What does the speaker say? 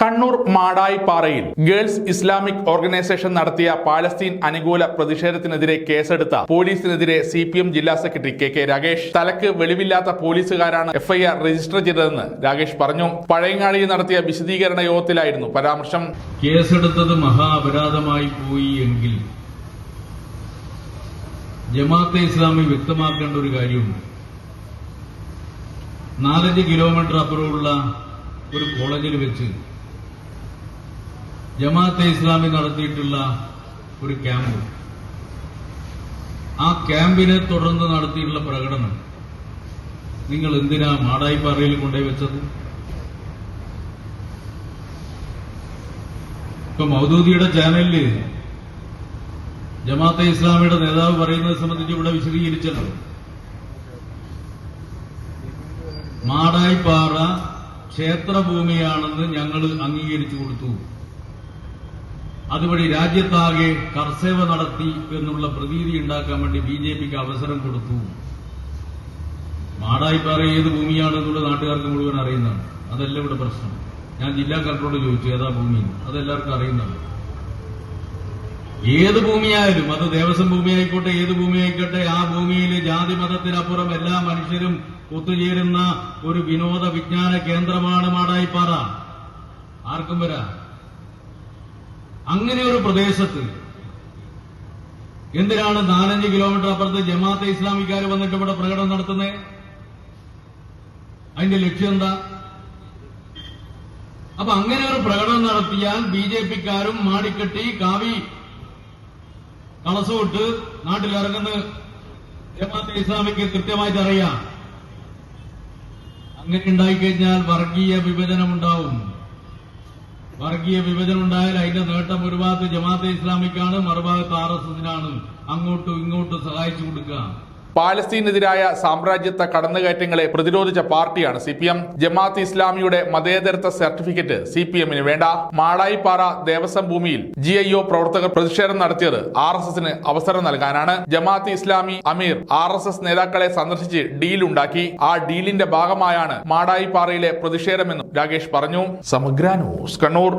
കണ്ണൂർ മാടായിപ്പാറയിൽ girls Islamic organisation നടത്തിയ Palestine അനുകൂല പ്രതിഷേധത്തിനെതിരെ കേസെടുത്ത പോലീസിനെതിരെ സി പി എം ജില്ലാ സെക്രട്ടറി കെ കെ രാഗേഷ് തലക്ക് വെളിവില്ലാത്ത പോലീസുകാരാണ് എഫ്ഐആർ രജിസ്റ്റർ ചെയ്തതെന്ന് രാഗേഷ് പറഞ്ഞു. പഴയങ്ങാടിയിൽ നടത്തിയ വിശദീകരണ യോഗത്തിലായിരുന്നു പരാമർശം. കേസെടുത്തത് മഹാ അപരാധമായി പോയി എങ്കിൽ ജമാഅത്തെ ഇസ്ലാമി വ്യക്തമാക്കേണ്ട ഒരു കാര്യമുണ്ട്. നാലഞ്ച് കിലോമീറ്റർ അപ്പുറമുള്ള ഒരു കോളേജിൽ വെച്ച് ജമാഅത്തെ ഇസ്ലാമി നടത്തിയിട്ടുള്ള ഒരു ക്യാമ്പ്. ആ ക്യാമ്പിനെ തുടർന്ന് നടത്തിയിട്ടുള്ള പ്രകടനം. നിങ്ങൾ എന്തിനാ മാടായിപ്പാറയിൽ കൊണ്ടുപോയി വെച്ചത്? ഇപ്പൊ മൗദൂദിയുടെ ചാനലിൽ ജമാഅത്തെ ഇസ്ലാമിയുടെ നേതാവ് പറയുന്നത് സംബന്ധിച്ച് ഇവിടെ വിശദീകരിച്ചല്ലോ. മാടായിപ്പാറ ക്ഷേത്രഭൂമിയാണെന്ന് ഞങ്ങൾ അംഗീകരിച്ചു കൊടുത്തു. അതുവഴി രാജ്യത്താകെ കർസേവ നടത്തി എന്നുള്ള പ്രതീതി ഉണ്ടാക്കാൻ വേണ്ടി ബി ജെ പിക്ക് അവസരം കൊടുത്തു. മാടായിപ്പാറ ഏത് ഭൂമിയാണെന്നുള്ള നാട്ടുകാർക്ക് മുഴുവൻ അറിയുന്നതാണ്. അതല്ല ഇവിടെ പ്രശ്നം. ഞാൻ ജില്ലാ കളക്ടറോട് ചോദിച്ചു ഏതാ ഭൂമി അതെല്ലാവർക്കും അറിയുന്നതാണ്. ഏത് ഭൂമിയായാലും അത് ദേവസ്വം ഭൂമി ആയിക്കോട്ടെ ഏത് ഭൂമി ആയിക്കോട്ടെ ആ ഭൂമിയിൽ ജാതി മതത്തിനപ്പുറം എല്ലാ മനുഷ്യരും ഒത്തുചേരുന്ന ഒരു വിനോദ വിജ്ഞാന കേന്ദ്രമാണ് മാടായിപ്പാറ. ആർക്കും വരാം. അങ്ങനെ ഒരു പ്രദേശത്ത് എന്തിനാണ് നാലഞ്ച് കിലോമീറ്റർ അപ്പുറത്ത് ജമാഅത്തെ ഇസ്ലാമിക്കാർ വന്നിട്ട് ഇവിടെ പ്രകടനം നടത്തുന്നത് അതിന്റെ ലക്ഷ്യം എന്താ? അപ്പൊ അങ്ങനെ ഒരു പ്രകടനം നടത്തിയാൽ ബി ജെ പിക്കാരും മാടിക്കെട്ടി കാവി കളസമിട്ട് നാട്ടിലിറങ്ങുന്ന ജമാഅത്തെ ഇസ്ലാമിക്ക് കൃത്യമായിട്ട് അറിയാം. അങ്ങനെ ഉണ്ടായിക്കഴിഞ്ഞാൽ വർഗീയ വിഭജനം ഉണ്ടാവും. വർഗീയ വിഭജനം ഉണ്ടായാൽ അതിന്റെ നേട്ടം ഒരു ഭാഗത്ത് ജമാഅത്തെ ഇസ്ലാമിക്കാണ് മറുഭാഗത്ത് ആർ എസ് എസിനാണ്. അങ്ങോട്ടും ഇങ്ങോട്ടും സഹായിച്ചു കൊടുക്കുക. പാലസ്തീനെതിരായ സാമ്രാജ്യത്വ കടന്നുകയറ്റങ്ങളെ പ്രതിരോധിച്ച പാർട്ടിയാണ് സി പി എം ജമാഅത്ത് ഇസ്ലാമിയുടെ മതേതരത്വ സർട്ടിഫിക്കറ്റ് സി പി എമ്മിന് വേണ്ട. മാടായിപ്പാറ ദേവസ്വം ഭൂമിയിൽ ജി ഐ ഒ പ്രവർത്തകർ പ്രതിഷേധം നടത്തിയത് ആർ എസ് എസിന് അവസരം നൽകാനാണ്. ജമാഅത്ത് ഇസ്ലാമി അമീർ ആർ എസ് എസ് നേതാക്കളെ സന്ദർശിച്ച് ഡീൽ ഉണ്ടാക്കി. ആ ഡീലിന്റെ ഭാഗമായാണ് മാടായിപ്പാറയിലെ പ്രതിഷേധമെന്നും രാകേഷ് പറഞ്ഞു. സമഗ്ര ന്യൂസ് കണ്ണൂർ.